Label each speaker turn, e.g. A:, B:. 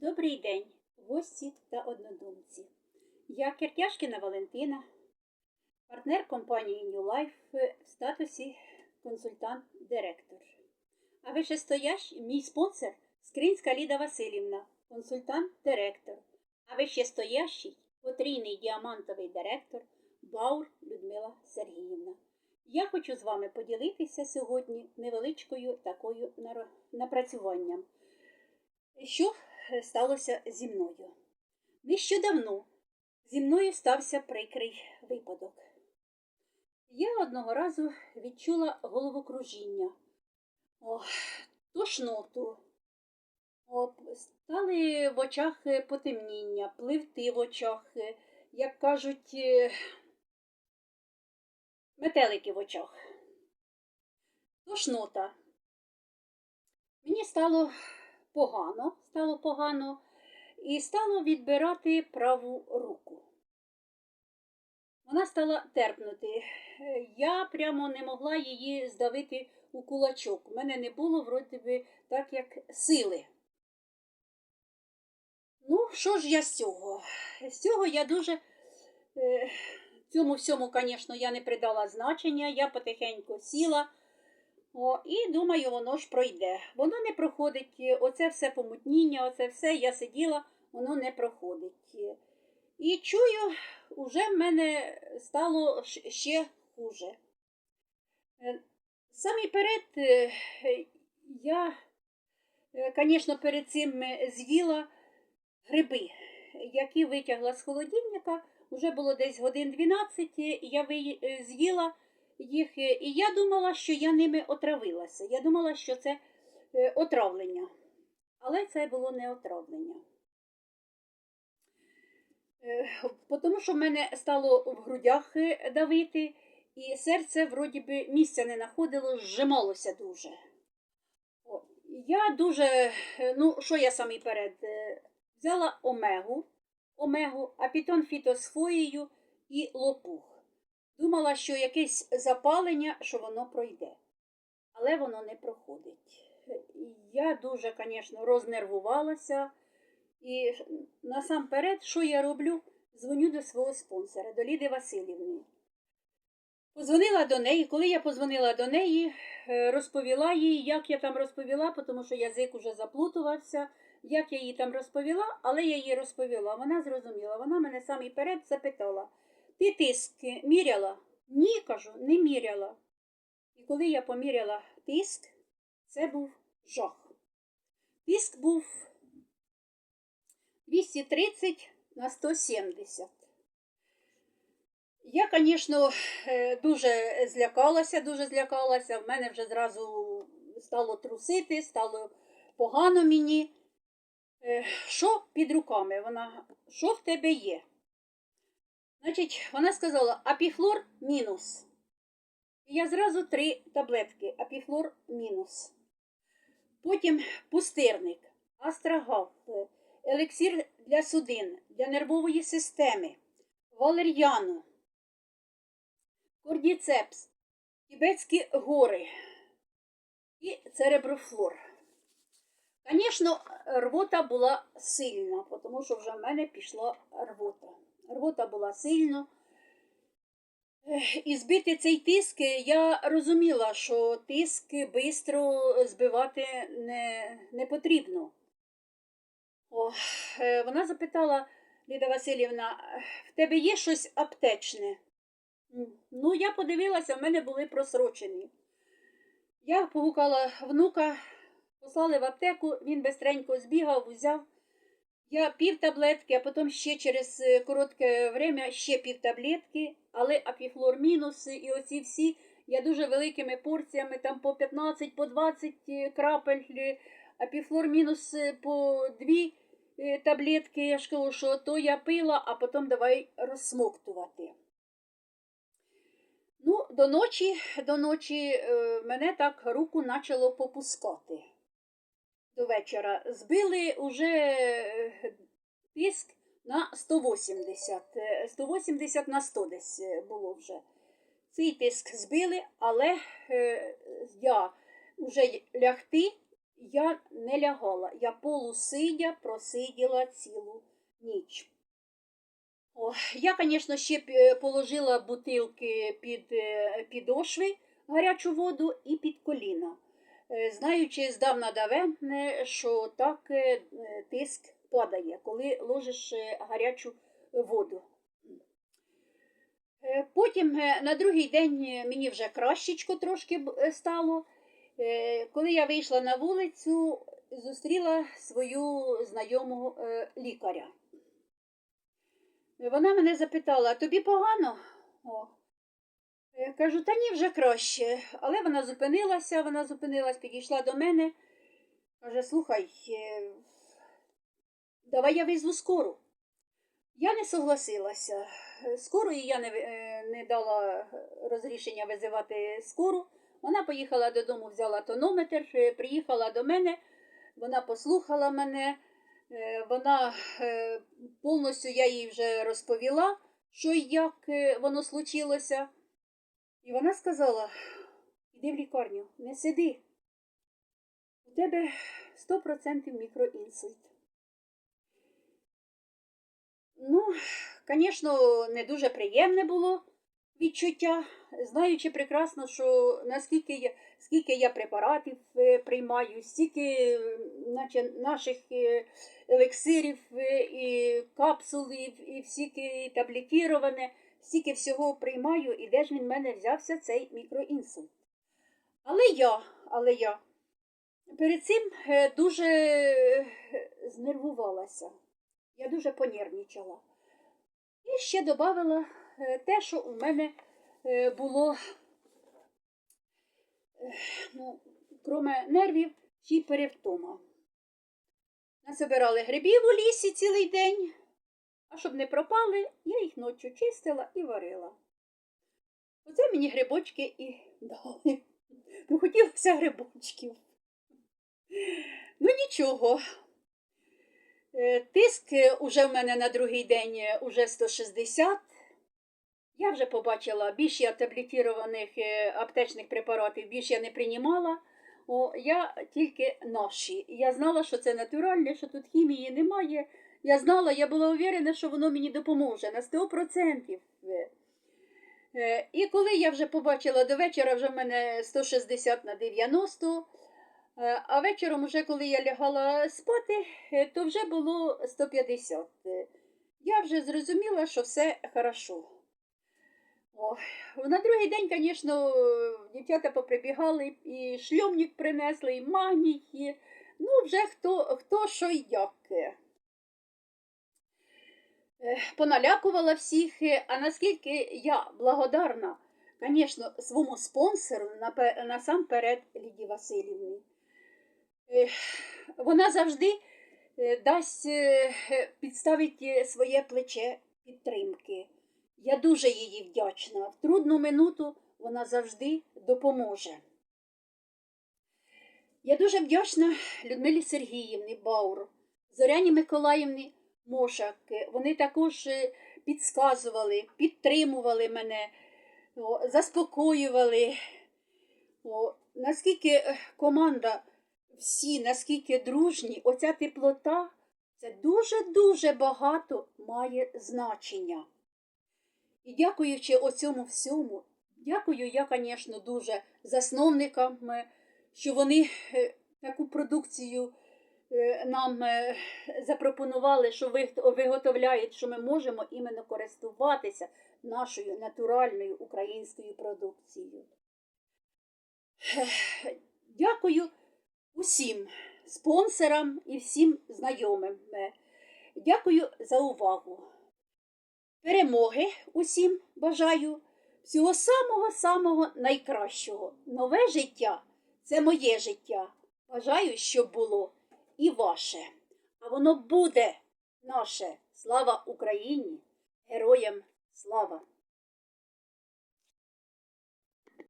A: Добрий день, гості та однодумці. Я Киртяшкіна Валентина, партнер компанії New Life в статусі консультант-директор. А вищестоящий мій спонсор Скринська Ліда Васильівна, консультант-директор. А вищестоящий потрійний діамантовий директор Баур Людмила Сергіївна. Я хочу з вами поділитися сьогодні невеличкою такою напрацюванням. Що сталося зі мною? Нещодавно зі мною стався прикрий випадок. Я одного разу відчула головокружіння, о, тошноту. О, стали в очах потемніння, пливти в очах, як кажуть, е, метелики в очах. Тошнота. Мені стало погано, стало погано, і стало відбирати праву руку. Вона стала терпнути. Я прямо не могла її здавити у кулачок. У мене не було, вроді би, так як сили. Ну, що ж я з цього? З цього я дуже. е, Цьому всьому, звісно, я не придала значення, я потихеньку сіла. О, і думаю, воно ж пройде. Воно не проходить. Оце все помутніння, оце все я сиділа, воно не проходить. І чую, уже в мене стало ще хуже. Е, Самі перед е, я, звісно, перед цим е, з'їла гриби, які витягла з холодильника. Уже було десь годин 12, і я е, з'їла їх, е, і я думала, що я ними отравилася. Я думала, що це е, отравлення. Але це було не отравлення. Е, Тому що в мене стало в грудях давити, і серце вроді би місця не знаходило, зжималося дуже. О, Я дуже, ну, що я самий перед? Взяла омегу, омегу, апітон фітосфоєю і лопух. Думала, що якесь запалення, що воно пройде. Але воно не проходить. Я дуже, звісно, рознервувалася. І насамперед, що я роблю? Дзвоню до свого спонсора, до Ліди Васильівни. Позвонила до неї. Коли я позвонила до неї, е, розповіла їй, як я там розповіла, тому що язик уже заплутувався, як я їй там розповіла, але я їй розповіла. Вона зрозуміла. Вона мене самі перед запитала. Ти тиск міряла? Ні, кажу, не міряла. І коли я поміряла тиск, це був жах. Тиск був 230 на 170. Я, звісно, дуже злякалася, дуже злякалася. В мене вже зразу стало трусити, стало погано мені. Е, Що під руками? Вона, що в тебе є? Значить, вона сказала апіфлор мінус. Я зразу три таблетки апіфлор мінус. Потім пустирник, астрагал, елексір для судин, для нервової системи, валер'яну, кордіцепс, тібетські гори і цереброфлор. Звісно, рвота була сильна, тому що вже в мене пішла рвота. Рвота була сильна. Ех, І збити цей тиск, я розуміла, що тиск швидко збивати не, не потрібно. О, е, вона запитала, Ліда Васильівна, в тебе є щось аптечне? Ну, я подивилася, в мене були просрочені. Я погукала внука, послали в аптеку, він бистренько збігав, взяв. Я пів таблетки, а потім ще через е, коротке время ще пів таблетки, але апіфлор мінус і оці всі. Я дуже великими порціями, там по 15, по 20 е, крапель, е, апіфлор мінус по 2 е, таблетки, я ж кажу, що то я пила, а потім давай розсмоктувати. Ну, до ночі, до ночі мене так руку почало попускати до вечора. Збили уже е, тиск на 180. е, 180 на 100 десь е, було вже. Цей тиск збили, але е, я вже лягти я не лягала. Я полусидя просиділа цілу ніч. О, я, звісно, ще положила бутилки під е, підошви гарячу воду і під коліна, Е, знаючи здавна давенне, що так е, е, тиск падає, коли ложиш е, гарячу воду. Е, Потім е, на другий день е, мені вже кращечко трошки е, стало. Е, Коли я вийшла на вулицю, зустріла свою знайому е, лікаря. Вона мене запитала, тобі погано? О. Я кажу, та ні, вже краще. Але вона зупинилася, вона зупинилась, підійшла до мене. Каже, слухай, е, давай я визву скору. Я не согласилася. Скорої я не, е, не дала розрішення визивати скору. Вона поїхала додому, взяла тонометр, е, приїхала до мене, вона послухала мене, вона повністю я їй вже розповіла, що і як воно случилося. І вона сказала: іди в лікарню, не сиди. У тебе 100% мікроінсульт. Ну, звісно, не дуже приємне було відчуття, знаючи прекрасно, що наскільки я, скільки я препаратів е, приймаю, стільки наче, наших е, елексирів е, і капсул, і, всіки таблетіроване, стільки всього приймаю, і де ж він в мене взявся цей мікроінсульт. Але я, але я перед цим е, дуже е, знервувалася. Я дуже понервничала. І ще додала те, що у мене е, було, е, ну, кроме нервів, ще й перевтома. Насобирали грибів у лісі цілий день, а щоб не пропали, я їх ночі чистила і варила. Оце мені грибочки і дали. Ну, хотілося грибочків. Ну, нічого. Е, Тиск е, уже в мене на другий день е, уже 160. Я вже побачила, більш я таблетірованих аптечних препаратів більш я не приймала. О, я тільки наші. Я знала, що це натуральне, що тут хімії немає. Я знала, я була уверена, що воно мені допоможе на 100%. Е, е, І коли я вже побачила до вечора, вже в мене 160 на 90. Е, А вечором, уже коли я лягала спати, то вже було 150. Е, Я вже зрозуміла, що все хорошо. О, на другий день, звісно, дівчата поприбігали, і шльомник принесли, і магній. і, Ну, вже хто, хто що як. Поналякувала всіх, е, а наскільки я благодарна, звісно, своєму спонсору насамперед Ліді Васильівні. Вона завжди е, дасть е, підставить е, своє плече підтримки. Я дуже їй вдячна. В трудну минуту вона завжди допоможе. Я дуже вдячна Людмилі Сергіївні Баур, Зоряні Миколаївні Мошак. Вони також е, підсказували, підтримували мене, заспокоювали. Наскільки е, команда всі, наскільки дружні, оця теплота, це дуже-дуже багато має значення. І дякуючи оцьому всьому, дякую я, звісно, дуже засновникам, е, що вони таку продукцію нам е, запропонували, що ви- виготовляють, що ми можемо іменно користуватися нашою натуральною українською продукцією. Дякую усім спонсорам і всім знайомим. Е, Дякую за увагу. Перемоги усім бажаю, всього самого-самого найкращого. Нове життя це моє життя. Бажаю, щоб було і ваше. А воно буде наше. Слава Україні! Героям слава!